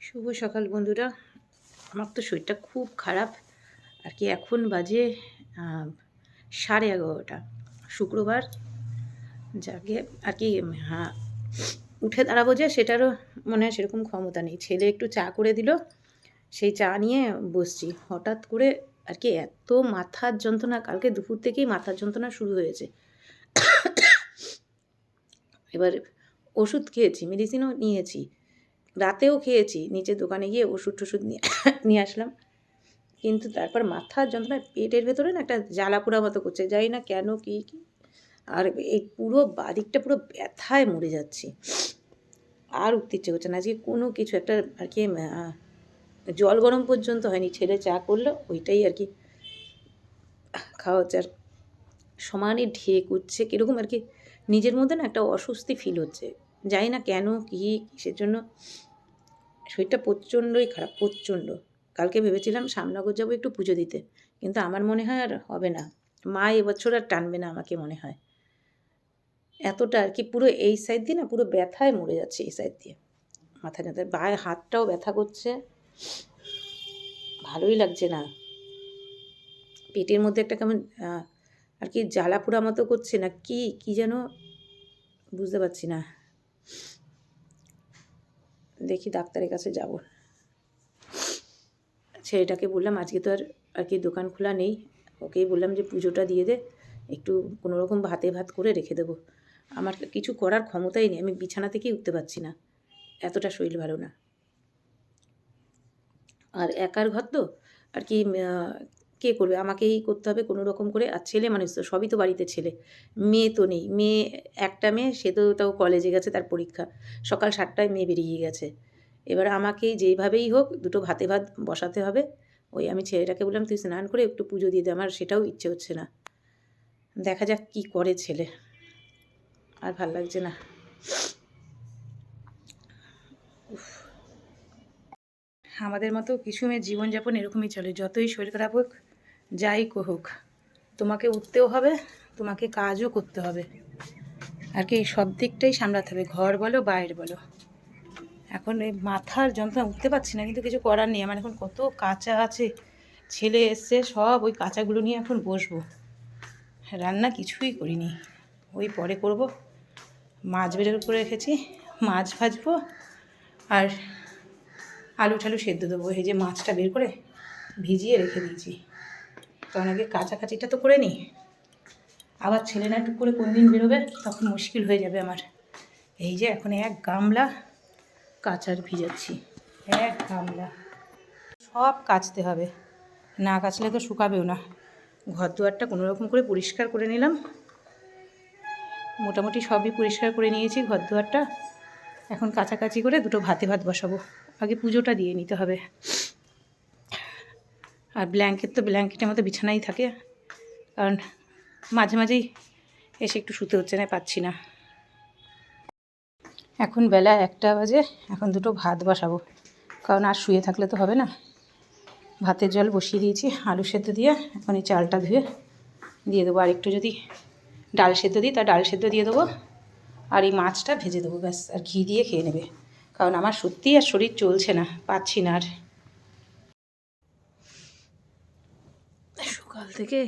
শুভ সকাল বন্ধুরা। আমার তো শরীরটা খুব খারাপ। আর কি এখন বাজে সাড়ে এগারোটা। শুক্রবার। যাকে আর কি হ্যাঁ উঠে দাঁড়াবো যে সেটারও মনে হয় সেরকম ক্ষমতা নেই। ছেলে একটু চা করে দিল। সেই চা নিয়ে বসছি। হঠাৎ করে আর কি এত মাথার যন্ত্রণা, কালকে দুপুর থেকেই মাথার যন্ত্রণা শুরু হয়েছে। এবার ওষুধ খেয়েছি, মেডিসিনও নিয়েছি। রাতেও খেয়েছি নিচে দোকানে গিয়ে ওষুধ টষুধ নিয়ে নিয়ে আসলাম। কিন্তু তারপর মাথার যন্ত্রণা পেটের ভেতরে না একটা জ্বালা পোড়া মতো করছে, জানি না কেন কী কী। আর এই পুরো বাদিকটা পুরো ব্যথায় মরে যাচ্ছি। আর উঠতে ইচ্ছে করছে না। আজকে কোনো কিছু একটা আর কি জল গরম পর্যন্ত হয়নি। ছেলে চা করল, ওইটাই আর কি খাওয়া হচ্ছে আর সমানে ঢেক উঠছে কীরকম আর কি, নিজের মধ্যে না একটা অস্বস্তি ফিল হচ্ছে। জানি না কেন, কী, কিসের জন্য। শরীরটা প্রচণ্ডই খারাপ, প্রচণ্ড। কালকে ভেবেছিলাম সামনগর যাব একটু পুজো দিতে, কিন্তু আমার মনে হয় আর হবে না। মা এবছর আর টানবে না আমাকে মনে হয়। এতটা আর কি, পুরো এই সাইড দিয়ে না, পুরো ব্যথায় মরে যাচ্ছে এই সাইড দিয়ে। মাথা ব্যথা বায়ে হাতটাও ব্যথা করছে। ভালোই লাগছে না। পেটের মধ্যে একটা কেমন আর কি জ্বালা পোড়া মতো করছে না, কি কি যেন, বুঝতে পারছি না। দেখি ডাক্তারের কাছে যাব। ছেলেটাকে বললাম, আজকে তো আর আর কি দোকান খোলা নেই। ওকেই বললাম যে, পুজোটা দিয়ে দে, একটু কোনো রকম ভাতে ভাত করে রেখে দেবো। আমার কিছু করার ক্ষমতাই নেই, আমি বিছানা থেকেই উঠতে পারছি না। এতটা শরীর ভালো না। আর একার ঘর তো, আর কি কে করবে? আমাকেই করতে হবে কোনো রকম করে। আর ছেলে মানুষ তো, সবই তো বাড়িতে ছেলে। মেয়ে তো নেই। মেয়ে, একটা মেয়ে, সে তো তাও কলেজে গেছে তার পরীক্ষা। সকাল সাতটায় মেয়ে বেরিয়ে গেছে। এবার আমাকেই যেইভাবেই হোক, দুটো ভাতে ভাত বসাতে হবে। ওই আমি ছেলেটাকে বললাম, তুই স্নান করে একটু পুজো দিয়ে দে, আমার সেটাও ইচ্ছে হচ্ছে না। দেখা যাক কি করে ছেলে। আর ভালো লাগছে না। আমাদের মতো কিছু মেয়ের জীবনযাপন এরকমই চলে। যতই শরীর খারাপ হোক যাই হোক তোমাকে উঠতেও হবে, তোমাকে কাজও করতে হবে। আর কি, সব দিকটাই সামলাতে হবে, ঘর বলো, বাইরে বলো। এখন এই মাথার যন্ত্রণা, উঠতে পারছি না, কিন্তু কিছু করার নেই। আমার এখন কত কাঁচা আছে, ছেলে এসছে, সব ওই কাঁচাগুলো নিয়ে এখন বসবো। রান্না কিছুই করিনি। ওই পরে করব। মাছ বের করে রেখেছি, মাছ ভাজবো, আর আলু ঠালু সেদ্ধ দেবো। এই যে মাছটা বের করে ভিজিয়ে রেখে দিয়েছি। কারণ আগে কাছাকাছিটা তো করে নিই। আবার ছেলে না একটু করে কোন দিন বেরোবে, তখন মুশকিল হয়ে যাবে আমার। এই যে এখন এক গামলা কাচার ভিজাচ্ছি। এক গামলা। সব কাচতে হবে। না কাচলে তো শুকাবেও না। ঘর দুয়ারটা কোনো রকম করে পরিষ্কার করে নিলাম। মোটামুটি সবই পরিষ্কার করে নিয়েছি ঘর দুয়ারটা এখন কাছাকাছি করে দুটো ভাতে ভাত বসাবো। আগে পুজোটা দিয়ে নিতে হবে। আর ব্ল্যাঙ্কেট তো ব্ল্যাঙ্কেটের মতো বিছানাই থাকে। কারণ মাঝে মাঝেই এসে একটু শুতে হচ্ছে, না পাচ্ছি না। এখন বেলা একটা বাজে, এখন দুটো ভাত বসাবো। কারণ আর শুয়ে থাকলে তো হবে না। ভাতের জল বসিয়ে দিয়েছি, আলু সেদ্ধ দিয়ে এখন এই চালটা ধুয়ে দিয়ে দেবো। আর একটু যদি ডাল সেদ্ধ দিই, তা ডাল সেদ্ধ দিয়ে দেবো। আর এই মাছটা ভেজে দেবো, ব্যাস। আর ঘি দিয়ে খেয়ে নেবে। কারণ আমার সত্যিই আর শরীর চলছে না, পাচ্ছি না আর। সকাল থেকে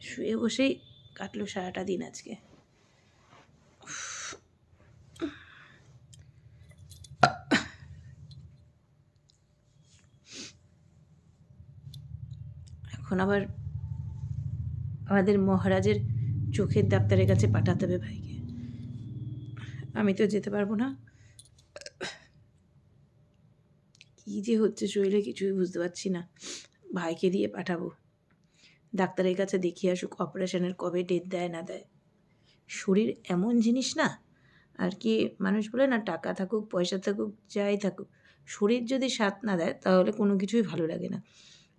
শুয়ে বসেই কাটলো সারাটা দিন আজকে। এখন আবার আমাদের মহারাজের চোখের ডাক্তারের কাছে পাঠাতে হবে ভাইকে। আমি তো যেতে পারব না। কী যে হচ্ছে শরীরে কিছুই বুঝতে পারছি না। ভাইকে দিয়ে পাঠাবো। ডাক্তারের কাছে দেখিয়ে আসুক, অপারেশনের কবে ডেট দেয়, না দেয়। শরীর এমন জিনিস না, আর কি মানুষ বলে না, টাকা থাকুক, পয়সা থাকুক, যাই থাকুক, শরীর যদি সাথ না দেয়, তাহলে কোনো কিছুই ভালো লাগে না।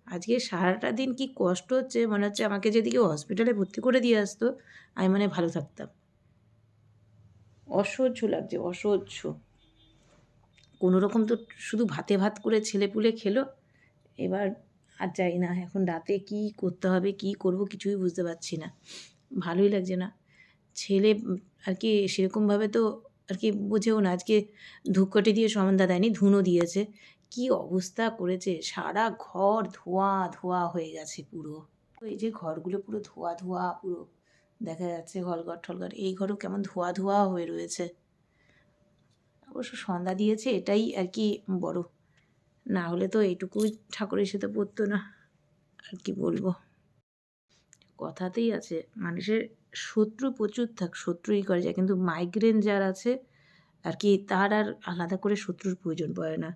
আজকে সারাটা দিন কি কষ্ট হচ্ছে, মনে হচ্ছে আমাকে যদি কেউ হসপিটালে ভর্তি করে দিয়ে আসতো, আমি মানে ভালো থাকতাম। অসহ্য লাগছে, অসহ্য। কোনো রকম তো শুধু ভাতে ভাত করে ছেলে পুলে খেলো, এবার আর যাই না, এখন রাতে কি করতে হবে, কি করব কিছুই বুঝতে পারছি না। ভালোই লাগছে না। ছেলে আর কি সেরকমভাবে তো আর কি বুঝেও না, আজকে ধূপকাঠি দিয়ে সন্ধ্যা দেয়নি ধুনো দিয়েছে। কি অবস্থা করেছে? সারা ঘর ধোয়া ধোয়া হয়ে গেছে পুরো। এই যে ঘরগুলো পুরো ধোয়া ধোয়া পুরো। দেখা যাচ্ছে হলঘর ঠলঘর এই ঘরও কেমন ধোয়া ধোয়া হয়ে রয়েছে। অবশ্য সন্ধ্যা দিয়েছে, এটাই আর কি বড় না হলে তো এইটুকুই ঠাকুরের সাথে পড়তো না। আর কি বলব? কথাতেই আছে, মানুষের শত্রু প্রচুর থাক, শত্রুই করে যায়, কিন্তু মাইগ্রেন যার আছে, আর কি তার আর আলাদা করে শত্রুর প্রয়োজন পড়ে না।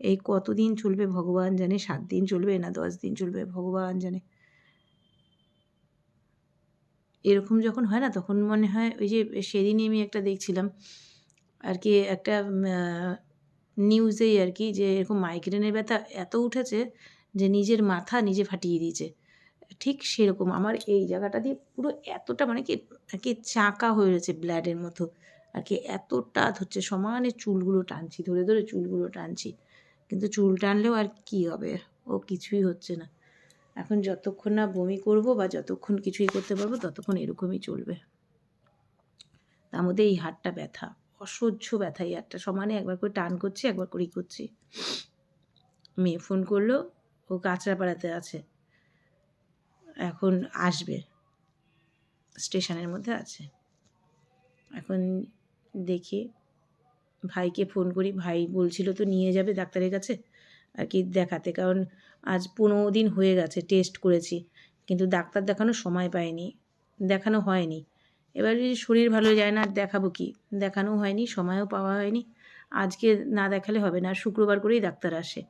এই কতদিন চলবে ভগবান জানে, সাত দিন চলবে না দশ দিন চলবে ভগবান জানে। এরকম যখন হয় না, তখন মনে হয় ওই যে সেদিনই আমি একটা দেখছিলাম, আর কি একটা নিউজেই আর কি যে এরকম মাইগ্রেনের ব্যথা এত উঠেছে যে নিজের মাথা নিজে ফাটিয়ে দিয়েছে। ঠিক সেরকম আমার এই জায়গাটা দিয়ে পুরো এতটা মানে কি, আর কি চাকা হয়ে রয়েছে ব্লাডের মতো। আর কি এতটা হচ্ছে সমানে চুলগুলো টানছি, ধরে ধরে চুলগুলো টানছি। কিন্তু চুল টানলেও আর কি হবে? ও কিছুই হচ্ছে না। এখন যতক্ষণ না বমি করব বা যতক্ষণ কিছুই করতে পারব, ততক্ষণ এরকমই চলবে। তার মধ্যে এই হাতটা ব্যথা। অসহ্য ব্যথা এই হাতটা সমানে একবার করে টান করছি, একবার করেই করছি। মেয়ে ফোন করল, ও কাঁচরাপাড়াতে আছে। এখন আসবে। স্টেশনের মধ্যে আছে। এখন দেখি ভাইকে ফোন করি, ভাই বলছিল তো নিয়ে যাবে ডাক্তারের কাছে, আর কি দেখাতে, কারণ আজ পনেরো দিন হয়ে গেছে টেস্ট করেছি, কিন্তু ডাক্তার দেখানোর সময় পাইনি, দেখানো হয়নি। এবার যদি শরীর ভালো যায় না দেখাবো কি? দেখানো হয়নি, সময়ও পাওয়া হয়নি। আজকে না দেখালে হবে না শুক্রবার করেই ডাক্তার আসে।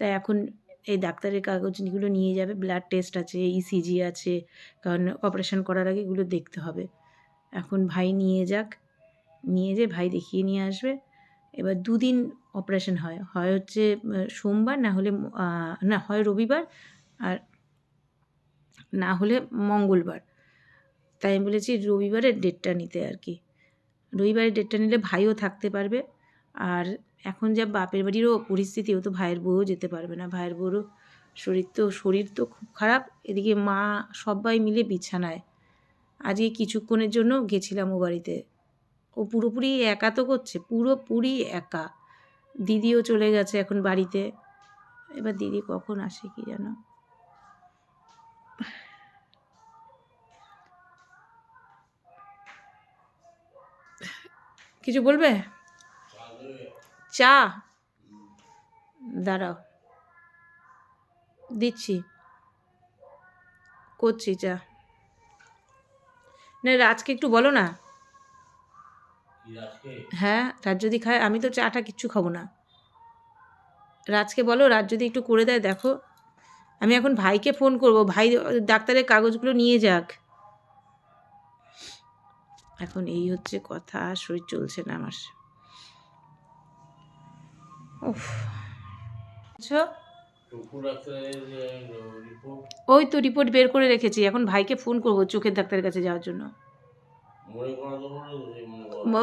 তাই এখন এই ডাক্তারের কাগজগুলো নিয়ে যাবে ব্লাড টেস্ট আছে ইসিজি আছে, কারণ অপারেশন করার আগে এগুলো দেখতে হবে। এখন ভাই নিয়ে যাক, নিয়ে যে ভাই দেখিয়ে নিয়ে আসবে। এবার দুদিন অপারেশন হয়। হয় হচ্ছে সোমবার, না হলে না, হয় রবিবার, আর না হলে মঙ্গলবার। তাই আমি বলেছি রবিবারের ডেটটা নিতে আর কি। রবিবারের ডেটটা নিলে ভাইও থাকতে পারবে আর এখন যা বাপের বাড়িরও পরিস্থিতি, ও তো ভাইয়ের বউও যেতে পারবে না। ভাইয়ের বউরও শরীর তো শরীর তো খুব খারাপ, এদিকে মা সবাই মিলে বিছানায়। আজকে কিছুক্ষণের জন্য গেছিলাম ও বাড়িতে। ও পুরোপুরি একা তো করছে, পুরোপুরি একা। দিদিও চলে গেছে এখন বাড়িতে। এবার দিদি কখন আসে কি যেন কিছু বলবে? চা। দাঁড়াও। দিচ্ছি। করছি চা। না, রাজকে একটু বলো না। হ্যাঁ রাজ যদি খায়, আমি তো চাটা কিচ্ছু খাব না। রাজকে বলো, রাজ যদি একটু করে দেয়, দেখো। আমি এখন ভাইকে ফোন করব। ভাই, ডাক্তারের কাগজগুলো নিয়ে যাক। এখন এই হচ্ছে কথা, শরীর চলছে না আমার। ওই তো রিপোর্ট বের করে রেখেছি, এখন ভাইকে ফোন করব চোখের ডাক্তারের কাছে যাওয়ার জন্য।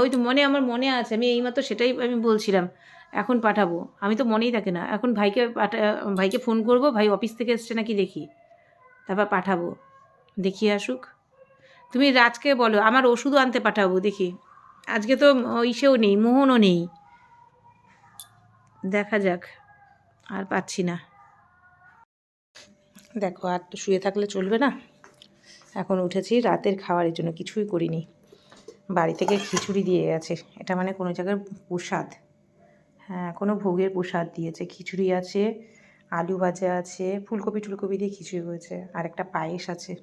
ওই তো মনে, আমার মনে আছে, আমি এইমাত্র সেটাই আমি বলছিলাম, এখন পাঠাবো। আমি তো মনেই থাকে না, এখন ভাইকে পাঠা, ভাইকে ফোন করব, ভাই অফিস থেকে এসছে নাকি দেখি, তারপর পাঠাবো। দেখিয়ে আসুক। তুমি রাজকে বলো, আমার ওষুধও আনতে পাঠাবো, দেখি। আজকে তো ইসেও নেই, মোহনও নেই। দেখা যাক, আর পাচ্ছি না। দেখো, আর তো শুয়ে থাকলে চলবে না। এখন উঠেছি, রাতের খাবারের জন্য কিছুই করিনি। বাড়ি থেকে খিচুড়ি দিয়ে গেছে, এটা মানে কোনো জায়গার প্রসাদ। হ্যাঁ কোনো ভোগের প্রসাদ দিয়েছে। খিচুড়ি আছে, আলু ভাজা আছে ফুলকপি টুলকপি দিয়ে খিচুড়ি হয়েছে আর একটা পায়েস আছে।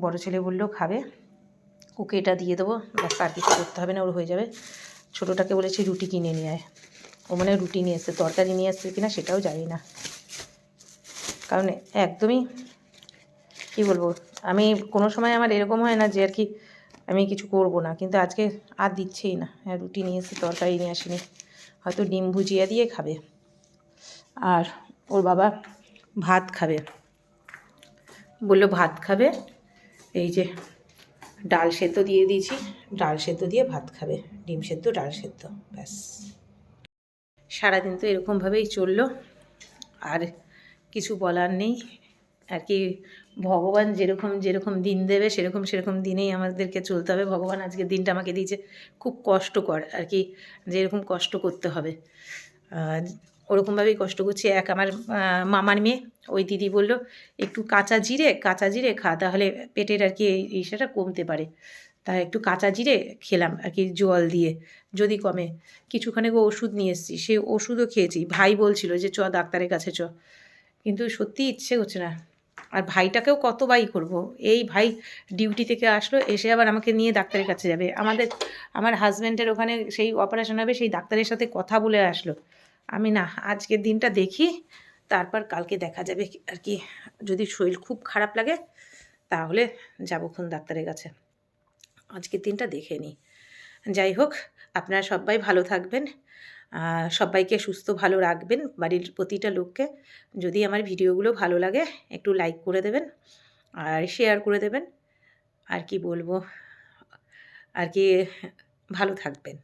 বড় ছেলে বললেও খাবে। ওকে এটা দিয়ে দেবো। ব্যাস, আর কিছু করতে হবে না, ওর হয়ে যাবে। ছোটোটাকে বলেছি, রুটি কিনে নিয়ে আয়। ও মানে রুটি নিয়ে এসছে, তরকারি নিয়ে এসছে কিনা সেটাও জানি না। কারণ একদমই, কি বলব, আমি কোনো সময় আমার এরকম হয় না যে আর কি আমি কিছু করব না। কিন্তু আজকে আর দিচ্ছেই না। হ্যাঁ রুটি নিয়ে এসে তরকারি নিয়ে আসিনি। হয়তো ডিম ভুজিয়া দিয়ে খাবে। আর ওর বাবা ভাত খাবে। বলল, ভাত খাবে? এই যে ডাল সেদ্ধ দিয়ে দিয়েছি। ডাল সেদ্ধ দিয়ে ভাত খাবে। ডিম সেদ্ধ, ডাল সেদ্ধ, ব্যাস। সারাদিন তো এরকমভাবেই চলল। আর কিছু বলার নেই। আর কি ভগবান যেরকম যেরকম দিন দেবে, সেরকম সেরকম দিনেই আমাদেরকে চলতে হবে। ভগবান আজকের দিনটা আমাকে দিয়েছে খুব কষ্টকর আর কি যেরকম কষ্ট করতে হবে। ওরকমভাবেই কষ্ট করছি। এক আমার মামার মেয়ে, ওই দিদি বলল, একটু কাঁচা জিরে কাঁচা জিরে খা, তাহলে পেটের আর কি এই ইসেটা কমতে পারে। তাই একটু কাঁচা জিরে খেলাম আর কি জল দিয়ে, যদি কমে। কিছুখানে ওষুধ নিয়ে এসেছি সেই ওষুধও খেয়েছি। ভাই বলছিল যে, চ, ডাক্তারের কাছে চ। কিন্তু সত্যি ইচ্ছে হচ্ছে না। আর ভাইটাকেও কত বাই করব? এই ভাই ডিউটি থেকে আসলো, এসে আবার আমাকে নিয়ে ডাক্তারের কাছে যাবে। আমাদের, আমার হাজব্যান্ডের ওখানে সেই অপারেশন হবে, সেই ডাক্তারের সাথে কথা বলে আসলো। আমি না, আজকের দিনটা দেখি, তারপর কালকে দেখা যাবে আর কি। যদি শরীর খুব খারাপ লাগে, তাহলে যাব খুন ডাক্তারের কাছে। আজকের দিনটা দেখে নিই যাই হোক, আপনারা সবাই ভালো থাকবেন সবাইকে সুস্থ, ভালো রাখবেন, বাড়ির প্রতিটা লোককে। যদি আমার ভিডিওগুলো ভালো লাগে, একটু লাইক করে দেবেন, আর শেয়ার করে দেবেন। আর কি বলব? আর কি ভালো থাকবেন।